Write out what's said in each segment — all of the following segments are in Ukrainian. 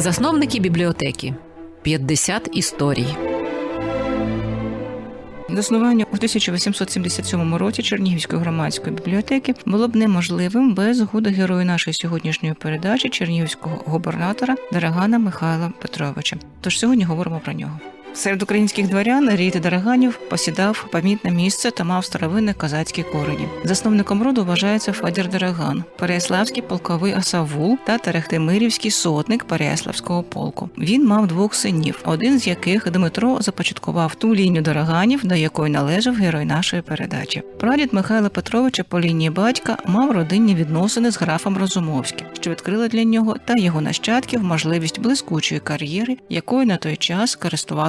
Засновники бібліотеки 50 історій. Заснування у 1877 році Чернігівської громадської бібліотеки було б неможливим без згоди герою нашої сьогоднішньої передачі чернігівського губернатора Дарагана Михайла Петровича. Тож сьогодні говоримо про нього. Серед українських дворян рід Дараганів посідав помітне місце та мав старовинні козацькі корені. Засновником роду вважається Федір Дараган, переяславський полковий асавул та Терехтимирівський сотник Переяславського полку. Він мав двох синів, один з яких Дмитро започаткував ту лінію Дараганів, до якої належав герой нашої передачі. Прадід Михайла Петровича по лінії батька мав родинні відносини з графом Розумовським, що відкрили для нього та його нащадків можливість блискучої кар'єри, якою на той час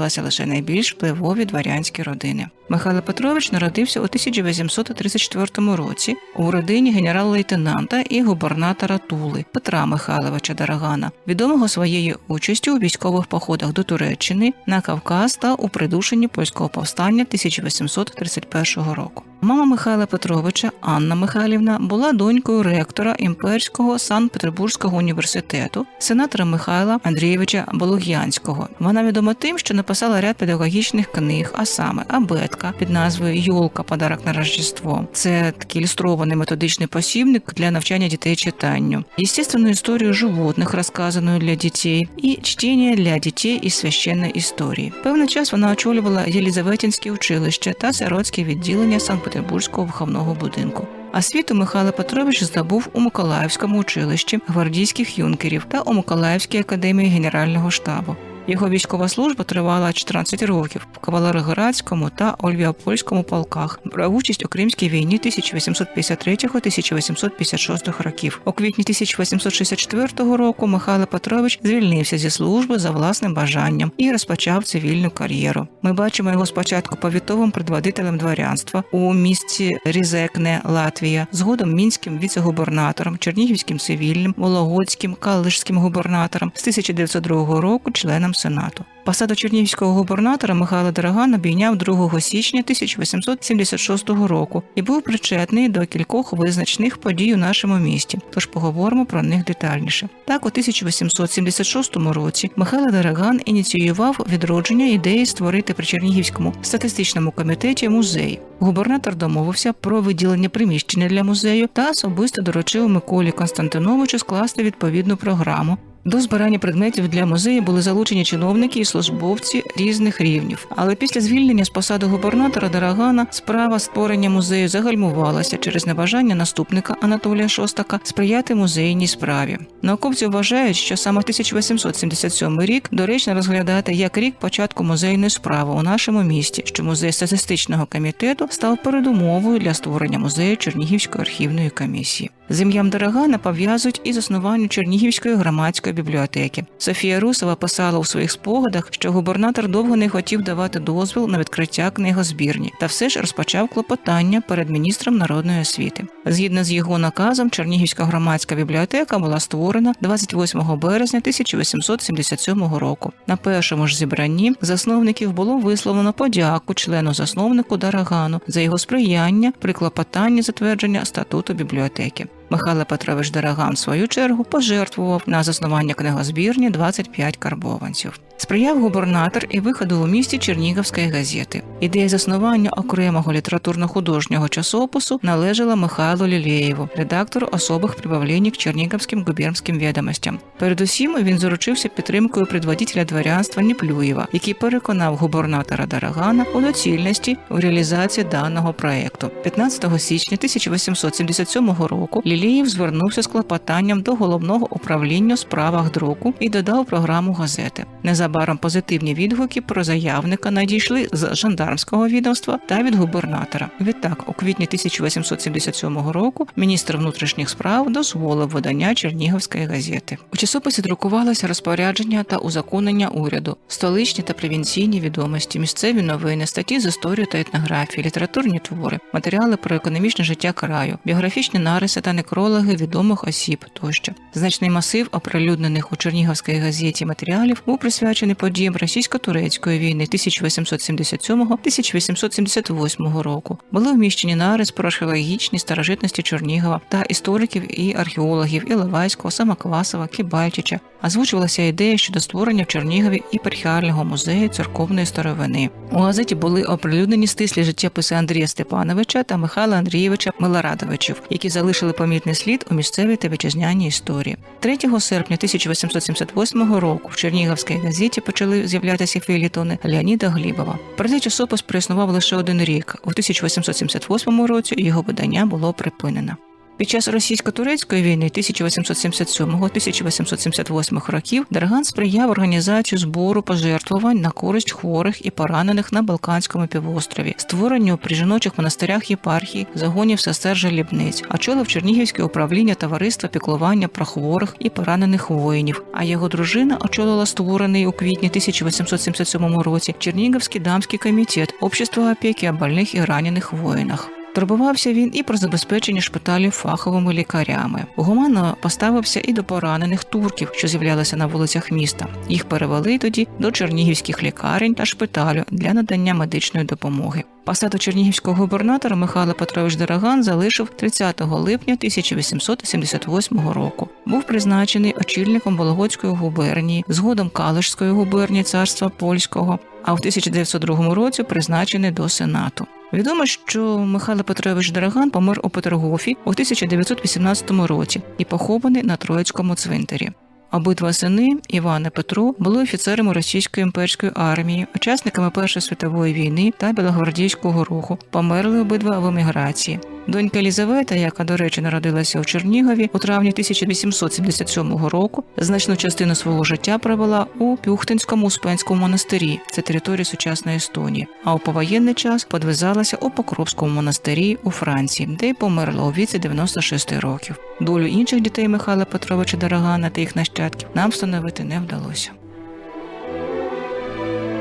користувалися лише найбільш впливові дворянські родини. Михайло Петрович народився у 1834 році у родині генерал-лейтенанта і губернатора Тули Петра Михайловича Дарагана, відомого своєю участю у військових походах до Туреччини на Кавказ та у придушенні польського повстання 1831 року. Мама Михайла Петровича Анна Михайлівна була донькою ректора імперського Санкт-Петербурзького університету, сенатора Михайла Андрійовича Болгянського. Вона відома тим, що написала ряд педагогічних книг, а саме абетка під назвою Юлка Подарок на Рождество. Це такий ілюстрований методичний посібник для навчання дітей читанню, естественну історію животних, розказану для дітей, і чтення для дітей із священної історії. Певний час вона очолювала Єлізаветінське училище та сиротське відділення Санкт-Петербурзького виховного будинку. А світу Михайло Петрович здобув у Миколаївському училищі гвардійських юнкерів та у Миколаївській академії Генерального штабу. Його військова служба тривала 14 років в Кавалероградському та Ольвіапольському полках. Брав участь у Кримській війні 1853-1856 років. У квітні 1864 року Михайло Петрович звільнився зі служби за власним бажанням і розпочав цивільну кар'єру. Ми бачимо його спочатку повітовим предводителем дворянства у місті Різекне, Латвія, згодом мінським віце-губернатором, чернігівським цивільним, вологодським, калишським губернатором з 1902 року членом Сенату. Посаду чернігівського губернатора Михайло Дороган обійняв 2 січня 1876 року і був причетний до кількох визначних подій у нашому місті. Тож поговоримо про них детальніше. Так, у 1876 році Михайло Дороган ініціював відродження ідеї створити при Чернігівському статистичному комітеті музей. Губернатор домовився про виділення приміщення для музею та особисто доручив Миколі Константиновичу скласти відповідну програму. До збирання предметів для музею були залучені чиновники і службовці різних рівнів. Але після звільнення з посади губернатора Дарагана справа створення музею загальмувалася через небажання наступника Анатолія Шостака сприяти музейній справі. Науковці вважають, що саме 1877 рік доречно розглядати як рік початку музейної справи у нашому місті, що музей статистичного комітету став передумовою для створення музею Чернігівської архівної комісії. З ім'ям Дорогана пов'язують і заснування Чернігівської громадської бібліотеки. Софія Русова писала у своїх спогадах, що губернатор довго не хотів давати дозвіл на відкриття книгозбірні, та все ж розпочав клопотання перед міністром народної освіти. Згідно з його наказом, Чернігівська громадська бібліотека була створена 28 березня 1877 року. На першому ж зібранні засновників було висловлено подяку члену засновнику Дарагану за його сприяння при клопотанні затвердження статуту бібліотеки. Михайло Петрович Дараган, в свою чергу, пожертвував на заснування книгозбірні 25 карбованців. Сприяв губернатор і виходу у місті Чернігівської газети. Ідея заснування окремого літературно-художнього часопису належала Михайлу Лілєєву, редактору особих прибавлень к Чернігівським губернським відомостям. Передусім він заручився підтримкою предводителя дворянства Ніплюєва, який переконав губернатора Дарагана у доцільності у реалізації даного проекту. 15 січня 1877 року Лілєєв звернувся з клопотанням до головного управління у справах друку і додав програму газети. Незабаром позитивні відгуки про заявника надійшли з жандармського відомства та від губернатора. Відтак, у квітні 1877 року міністр внутрішніх справ дозволив видання Чернігівської газети. У часописі друкувалося розпорядження та узаконення уряду, столичні та провінційні відомості, місцеві новини, статті з історії та етнографії, літературні твори, матеріали про економічне життя краю, біографічні нариси та некрологи відомих осіб тощо. Значний масив оприлюднених у Чернігівській газеті матеріалів був присвячений подіям російсько-турецької війни 1877-1878 року. Були вміщені нариз про археологічні старожитності Чернігова та істориків і археологів Іловайського, Самоквасова, Кібальчича. Озвучувалася ідея щодо створення в Чернігові іпархіального музею церковної старовини. У газеті були оприлюднені стислі життєписи Андрія Степановича та Михайла Андрійовича Милорадовичів, які залишили помітний слід у місцевій та вітчизняній історії. 3 серпня 1878 року в Чернігівській газеті почали з'являтися фейлітони Леоніда Глібова. Проте часопис проіснував лише один рік. У 1878 році його видання було припинено. Під час російсько-турецької війни 1877-1878 років Дарган сприяв організацію збору пожертвувань на користь хворих і поранених на Балканському півострові, створенню при жіночих монастирях єпархій, загонів сестер жалібниць, очолив Чернігівське управління товариства піклування про хворих і поранених воїнів. А його дружина очолила створений у квітні 1877 році Чернігівський дамський комітет общества опіки о больних і ранених воїнах. Турбувався він і про забезпечення шпиталів фаховими лікарями. Гуманно поставився і до поранених турків, що з'являлися на вулицях міста. Їх перевели тоді до чернігівських лікарень та шпиталю для надання медичної допомоги. Посаду чернігівського губернатора Михайло Петрович Дороган залишив 30 липня 1878 року. Був призначений очільником Вологодської губернії, згодом Калишської губернії царства польського. А в 1902 році призначений до сенату. Відомо, що Михайло Петрович Дороган помер у Петергофі у 1918 році і похований на Троїцькому цвинтарі. Обидва сини Іван і Петро були офіцерами російської імперської армії, учасниками Першої світової війни та Білогвардійського руху. Померли обидва в еміграції. Донька Елізавета, яка, до речі, народилася у Чернігові у травні 1877 року, значну частину свого життя провела у Пюхтинському Успенському монастирі, це територія сучасної Естонії. А у повоєнний час подвизалася у Покровському монастирі у Франції, де й померла у віці 96 років. Долю інших дітей Михайла Петровича Дорогана та їх нащадків нам встановити не вдалося.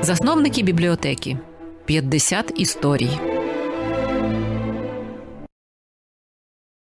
Засновники бібліотеки 50 історій.